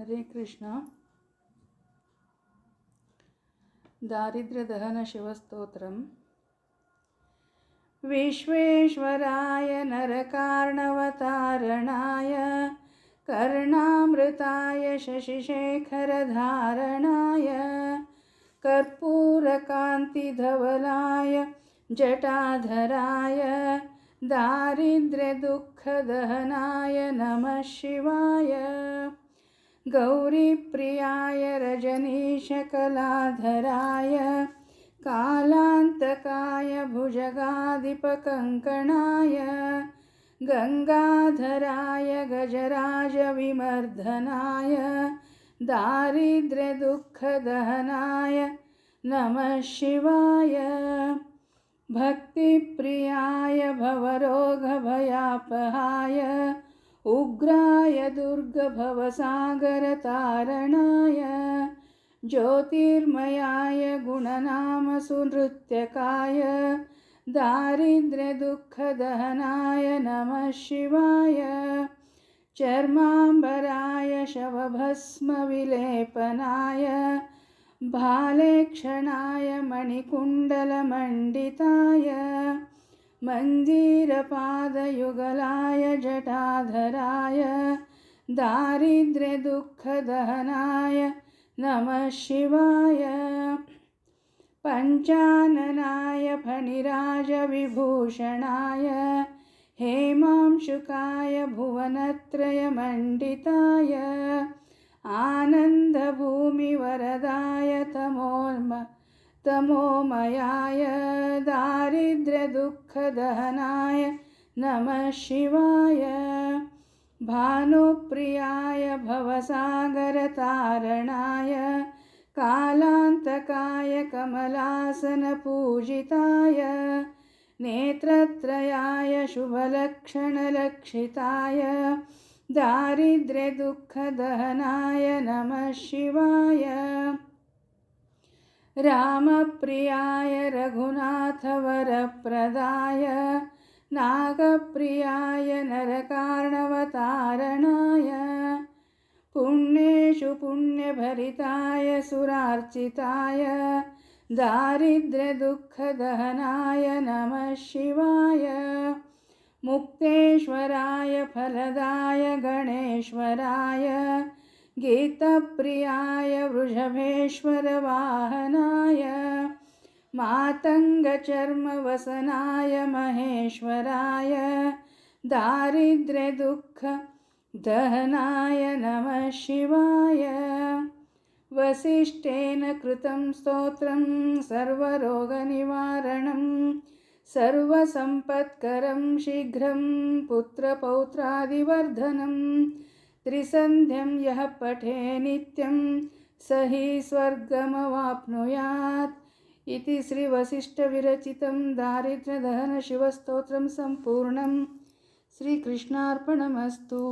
हरे कृष्ण। दारिद्र्यदहनशिवस्तोत्रम्। विश्वेश्वराय नरकार्णवतारणाय कर्णामृताय शशिशेखरधारणाय कर्पूरकान्तिधवलाय जटाधराय दारिद्र्यदुःखदहनाय नमः शिवाय गौरीप्रियाय रजनीशकलाधराय कालान्तकाय भुजगाधिपकङ्कणाय गङ्गाधराय गजराजविमर्दनाय दारिद्र्यदुःखदहनाय नमः शिवाय। भक्तिप्रियाय भवरोगभयापहाय उग्राय दुर्गभवसागरतारणाय ज्योतिर्मयाय गुणनामसुनृत्यकाय दारिद्र्यदुःखदहनाय नमः शिवाय चर्माम्बराय शवभस्मविलेपनाय भालेक्षणाय मणिकुण्डलमण्डिताय मञ्जीरपादयुगलाय जटाधराय दारिद्र्यदुःखदहनाय नमः शिवाय। पञ्चाननाय फणिराजविभूषणाय हेमांशुकाय भुवनत्रयमण्डिताय आनन्दभूमिवरदाय तमोर्म तमोमयाय दारिद्र्यदुःखदहनाय नमः शिवाय। भानुप्रियाय भवसागरतारणाय कालान्तकाय कमलासनपूजिताय नेत्रत्रयाय शुभलक्षणलक्षिताय दारिद्र्यदुःखदहनाय नमः शिवाय रामप्रियाय रघुनाथवरप्रदाय नागप्रियाय नरकार्णवतारणाय पुण्येषु पुण्यभरिताय सुरार्चिताय दारिद्र्यदुःखदहनाय नमः शिवाय मुक्तेश्वराय फलदाय गणेश्वराय गीतप्रियाय वृषभेश्वरवाहनाय मातङ्गचर्मवसनाय महेश्वराय दारिद्र्यदुःखदहनाय नमः शिवाय। वसिष्ठेन कृतं स्तोत्रं सर्वरोगनिवारणं सर्वसम्पत्करं शीघ्रं पुत्रपौत्रादिवर्धनं त्रिसन्ध्यं यः पठे नित्यं स हि स्वर्गमवाप्नुयात् इति श्रीवसिष्ठविरचितं दारिद्र्यदहनशिवस्तोत्रं सम्पूर्णं श्रीकृष्णार्पणमस्तु।